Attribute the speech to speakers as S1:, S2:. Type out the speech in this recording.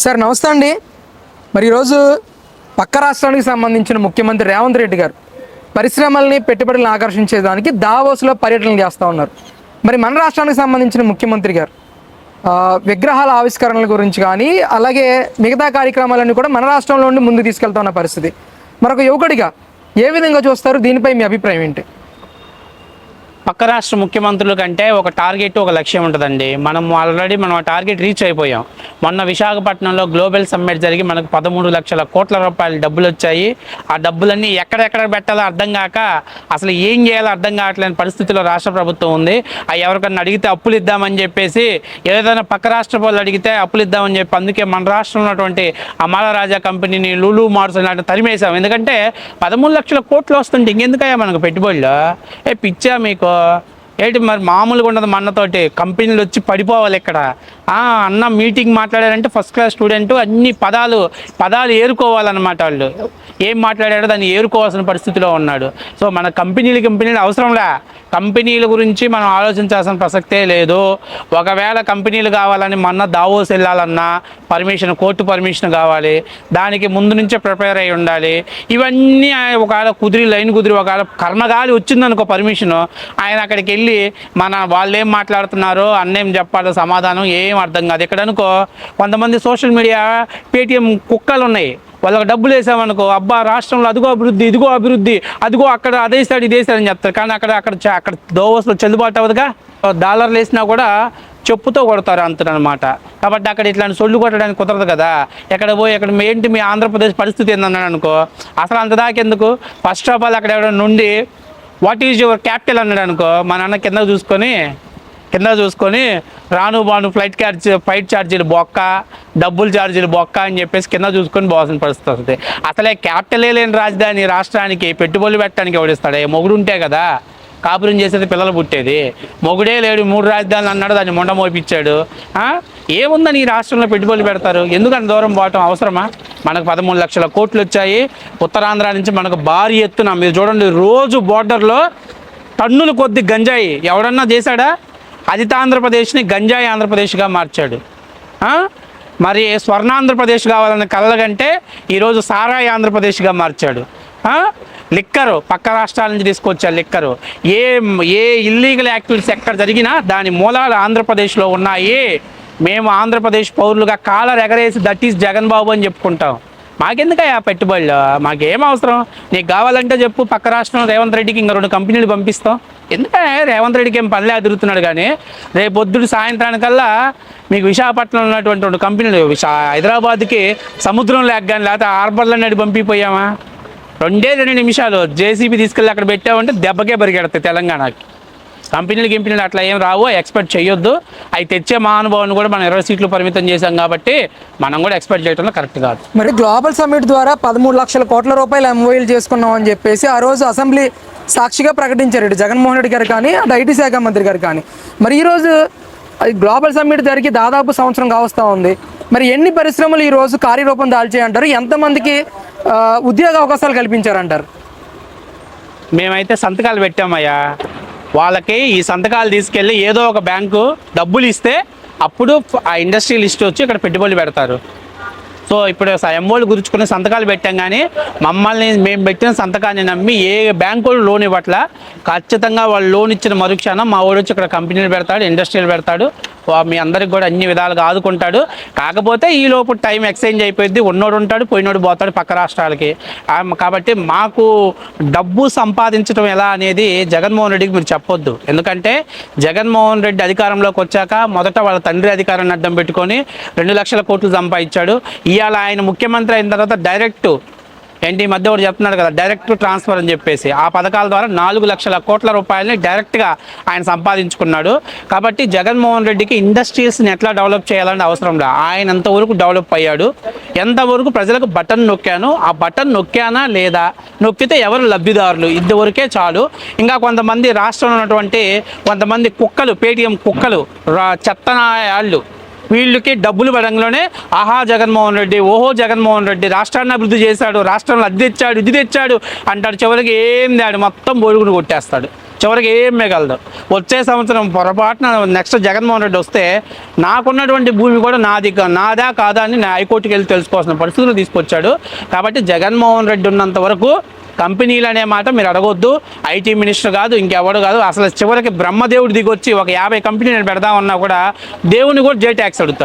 S1: Sir నమస్తే అండి. మరి ఈరోజు పక్క రాష్ట్రానికి సంబంధించిన ముఖ్యమంత్రి రేవంత్ రెడ్డి గారు పరిశ్రమల్ని పెట్టుబడులను ఆకర్షించేదానికి దావోస్లో పర్యటనలు చేస్తూ ఉన్నారు. మరి మన రాష్ట్రానికి సంబంధించిన ముఖ్యమంత్రి గారు విగ్రహాల ఆవిష్కరణల గురించి కానీ అలాగే మిగతా కార్యక్రమాలన్నీ కూడా మన రాష్ట్రంలో నుండి ముందుకు తీసుకెళ్తా ఉన్న పరిస్థితి. మరొక యువకుడిగా ఏ విధంగా చూస్తారు? దీనిపై మీ అభిప్రాయం ఏంటి?
S2: పక్క రాష్ట్ర ముఖ్యమంత్రుల కంటే ఒక టార్గెట్ ఒక లక్ష్యం ఉంటుందండి. మనం ఆల్రెడీ మనం ఆ టార్గెట్ రీచ్ అయిపోయాం. మొన్న విశాఖపట్నంలో గ్లోబల్ సమ్మిట్ జరిగి మనకు పదమూడు లక్షల కోట్ల రూపాయలు డబ్బులు వచ్చాయి. ఆ డబ్బులన్నీ ఎక్కడెక్కడ పెట్టాలో అర్థం కాక అసలు ఏం చేయాలో అర్థం కావట్లేని పరిస్థితిలో రాష్ట్ర ప్రభుత్వం ఉంది. ఆ ఎవరికన్నా అడిగితే అప్పులు ఇద్దామని చెప్పేసి ఏదైనా పక్క రాష్ట్ర వాళ్ళు అడిగితే అప్పులు ఇద్దామని చెప్పి అందుకే మన రాష్ట్రంలో ఉన్నటువంటి అమాల రాజా కంపెనీని లూలు మార్స్ ఇలాంటి తరిమేశాం. ఎందుకంటే పదమూడు లక్షల కోట్లు వస్తుంటే ఇంకెందుకయ్యా మనకు పెట్టుబడులు? ఏ పిచ్చా మీకు? 呃 ఏంటి మరి మామూలుగా ఉండదు మన్నతోటి కంపెనీలు వచ్చి పడిపోవాలి ఇక్కడ. అన్న మీటింగ్ మాట్లాడారంటే ఫస్ట్ క్లాస్ స్టూడెంట్ అన్ని పదాలు పదాలు ఏరుకోవాలన్నమాట వాళ్ళు. ఏం మాట్లాడాడో దాన్ని ఏరుకోవాల్సిన పరిస్థితిలో ఉన్నాడు. సో మన కంపెనీలు కంపెనీలు అవసరంలే కంపెనీల గురించి మనం ఆలోచించాల్సిన ప్రసక్తే లేదు. ఒకవేళ కంపెనీలు కావాలని మన్న దావోస్ వెళ్ళాలన్నా పర్మిషన్ కోర్టు పర్మిషన్ కావాలి. దానికి ముందు నుంచే ప్రిపేర్ అయి ఉండాలి. ఇవన్నీ ఆయన ఒకవేళ కుదిరి లైన్ కుదిరి ఒకవేళ కర్మగాలి వచ్చిందనుకో పర్మిషన్ ఆయన అక్కడికి వెళ్ళి మన వాళ్ళు ఏం మాట్లాడుతున్నారో అన్నేం చెప్పాలో సమాధానం ఏం అర్థం కాదు. ఇక్కడ అనుకో కొంతమంది సోషల్ మీడియా పేటీఎం కుక్కలు ఉన్నాయి వాళ్ళకి డబ్బులు వేసామనుకో అబ్బా రాష్ట్రంలో అదిగో అభివృద్ధి ఇదిగో అభివృద్ధి అదిగో అక్కడ అదేస్తాడు ఇదేస్తాడని చెప్తారు. కానీ అక్కడ అక్కడ అక్కడ దోవసులు చెల్లుబాటు అవ్వదుగా. డాలర్లు వేసినా కూడా చెప్పుతో కొడతారు అంతనమాట. కాబట్టి అక్కడ ఇట్లాంటి సొల్లు కొట్టడానికి కుదరదు కదా. ఎక్కడ పోయి ఎక్కడ ఏంటి మీ ఆంధ్రప్రదేశ్ పరిస్థితి ఏందన్నాడు అనుకో అసలు అంత దాకెందుకు ఫస్ట్ ఆఫ్ ఆల్ అక్కడ ఎక్కడ నుండి వాట్ ఈజ్ యువర్ క్యాపిటల్ అన్నాడు అనుకో మా నాన్న కింద చూసుకొని కింద చూసుకొని రాను బాను ఫ్లైట్ ఛార్జ్ ఫ్లైట్ ఛార్జీలు బొక్క డబ్బులు ఛార్జీలు బొక్క అని చెప్పేసి కింద చూసుకొని పోవాల్సిన పరిస్థితి వస్తుంది అసలే క్యాపిటలే లేని రాజధాని రాష్ట్రానికి పెట్టుబడులు పెట్టడానికి ఎవడిస్తాడు మొగుడు ఉంటే కదా. కాపురం చేసేది పిల్లలు పుట్టేది. మొగుడే లేడు మూడు రాజధానులు అన్నాడు దాన్ని మొండ మోపించాడు ఏముందని ఈ రాష్ట్రంలో పెట్టుబడులు పెడతారు? ఎందుకని దూరం పోవటం అవసరమా? మనకు పదమూడు లక్షల కోట్లు వచ్చాయి ఉత్తరాంధ్ర నుంచి మనకు భారీ ఎత్తున మీరు చూడండి రోజు బోర్డర్లో టన్నులు కొద్ది గంజాయి. ఎవడన్నా చేశాడా? అదిత ఆంధ్రప్రదేశ్ని గంజాయి ఆంధ్రప్రదేశ్గా మార్చాడు. మరి స్వర్ణాంధ్రప్రదేశ్ కావాలన్న కళ్ళకంటే ఈరోజు సారాయి ఆంధ్రప్రదేశ్గా మార్చాడు. లిక్కరు పక్క రాష్ట్రాల నుంచి తీసుకొచ్చారు లిక్కరు. ఏ ఏ ఇల్లీగల్ యాక్టివిటీస్ ఎక్కడ జరిగినా దాని మూలాలు ఆంధ్రప్రదేశ్లో ఉన్నాయి. మేము ఆంధ్రప్రదేశ్ పౌరులుగా కాలర్ ఎగరేసి దట్ ఈస్ జగన్ బాబు అని చెప్పుకుంటాం. మాకెందుకయ్యా పెట్టుబడులు? మాకేం అవసరం? నీకు కావాలంటే చెప్పు పక్క రాష్ట్రం రేవంత్ రెడ్డికి ఇంకా రెండు కంపెనీలు పంపిస్తాం. ఎందుకంటే రేవంత్ రెడ్డికి ఏం పనిలే అదురుతున్నాడు కానీ రేపు పొద్దుడు సాయంత్రానికల్లా మీకు విశాఖపట్నంలో ఉన్నటువంటి రెండు కంపెనీలు విశా హైదరాబాద్కి సముద్రం లేక కానీ లేకపోతే హార్బర్లో నడి పంపిపోయామా? రెండే రెండు నిమిషాలు జేసీబీ తీసుకెళ్ళి అక్కడ పెట్టామంటే దెబ్బకే పరిగెడతాయి తెలంగాణకి. కంపెనీలు గింపెనీలు అట్లా ఏం రావు ఎక్స్పెక్ట్ చేయొద్దు అవి తెచ్చే మహానుభావుని కూడా మనం ఇరవై సీట్లు పరిమితం చేశాం కాబట్టి మనం కూడా ఎక్స్పెక్ట్ చేయడంలో కరెక్ట్ కాదు.
S1: మరి గ్లోబల్ సమ్మిట్ ద్వారా పదమూడు లక్షల కోట్ల రూపాయలు ఎంఓఈలు చేసుకున్నాం అని చెప్పేసి ఆ రోజు అసెంబ్లీ సాక్షిగా ప్రకటించారు ఇటు జగన్మోహన్ రెడ్డి గారు కానీ అటు ఐటీ శాఖ మంత్రి గారు కానీ. మరి ఈరోజు అది గ్లోబల్ సమ్మిట్ జరిగి దాదాపు సంవత్సరం కావస్తూ ఉంది. మరి ఎన్ని పరిశ్రమలు ఈరోజు కార్యరూపం దాల్చాయి అంటారు? ఎంతమందికి ఉద్యోగ అవకాశాలు కల్పించారంటారు.
S2: మేమైతే సంతకాలు పెట్టామయ్యా. వాళ్ళకి ఈ సంతకాలు తీసుకెళ్ళి ఏదో ఒక బ్యాంకు డబ్బులు ఇస్తే అప్పుడు ఆ ఇండస్ట్రీ లిస్ట్ వచ్చి ఇక్కడ పెట్టుబడులు పెడతారు. సో ఇప్పుడు ఎంఓలు గుర్చుకునే సంతకాలు పెట్టాం కానీ మమ్మల్ని మేము పెట్టిన సంతకాన్ని నమ్మి ఏ బ్యాంకు వాళ్ళు లోన్ ఇవ్వట్లా ఖచ్చితంగా వాళ్ళు లోన్ ఇచ్చిన మరుక్షణం మా వాడు వచ్చి ఇక్కడ కంపెనీలు పెడతాడు ఇండస్ట్రీలు పెడతాడు మీ అందరికి కూడా అన్ని విధాలుగా ఆదుకుంటాడు. కాకపోతే ఈ లోపు టైం ఎక్స్చేంజ్ అయిపోయింది ఉన్నోడు ఉంటాడు పోయినోడు పోతాడు పక్క రాష్ట్రాలకి. కాబట్టి మాకు డబ్బు సంపాదించడం ఎలా అనేది జగన్మోహన్ రెడ్డికి మీరు చెప్పొద్దు. ఎందుకంటే జగన్మోహన్ రెడ్డి అధికారంలోకి వచ్చాక మొదట వాళ్ళ తండ్రి అధికారాన్ని అడ్డం పెట్టుకొని రెండు లక్షల కోట్లు సంపాదించాడు. ఇవాళ ఆయన ముఖ్యమంత్రి అయిన తర్వాత డైరెక్ట్ ఏంటి ఈ మధ్య ఒకటి చెప్తున్నాడు కదా డైరెక్ట్ ట్రాన్స్ఫర్ అని చెప్పేసి. ఆ పథకాల ద్వారా నాలుగు లక్షల కోట్ల రూపాయలని డైరెక్ట్గా ఆయన సంపాదించుకున్నాడు. కాబట్టి జగన్మోహన్ రెడ్డికి ఇండస్ట్రీస్ని ఎట్లా డెవలప్ చేయాలని అవసరం లేదు ఆయన ఎంతవరకు డెవలప్ అయ్యాడు. ఎంతవరకు ప్రజలకు బటన్ నొక్కాను ఆ బటన్ నొక్కానా లేదా నొక్కితే ఎవరు లబ్ధిదారులు? ఇంతవరకే చాలు. ఇంకా కొంతమంది రాష్ట్రంలో ఉన్నటువంటి కొంతమంది కుక్కలు పేటీఎం కుక్కలు చెత్తనాయాళ్ళు వీళ్ళకి డబ్బులు పడంలోనే ఆహా జగన్మోహన్ రెడ్డి ఓహో జగన్మోహన్ రెడ్డి రాష్ట్రాన్ని అభివృద్ధి చేశాడు రాష్ట్రంలో అది తెచ్చాడు ఇది తెచ్చాడు అంటాడు. చివరికి ఏం దాడు మొత్తం బొరుగును కొట్టేస్తాడు. చివరికి ఏం మిగలదు. వచ్చే సంవత్సరం పొరపాటున నెక్స్ట్ జగన్మోహన్ రెడ్డి వస్తే నాకున్నటువంటి భూమి కూడా నాది నాదా కాదా అని నా హైకోర్టుకి వెళ్ళి తెలుసుకోవాల్సిన పరిస్థితులు తీసుకొచ్చాడు. కాబట్టి జగన్మోహన్ రెడ్డి ఉన్నంత వరకు కంపెనీలు అనే మాట మీరు అడగొద్దు. ఐటీ మినిస్టర్ కాదు ఇంకెవడు కాదు. అసలు చివరికి బ్రహ్మదేవుడు దిగొచ్చి ఒక యాభై కంపెనీ కంపెనీలు పెడదామన్నా కూడా దేవుని కూడా జే ట్యాక్స్ అడుగుతాడు.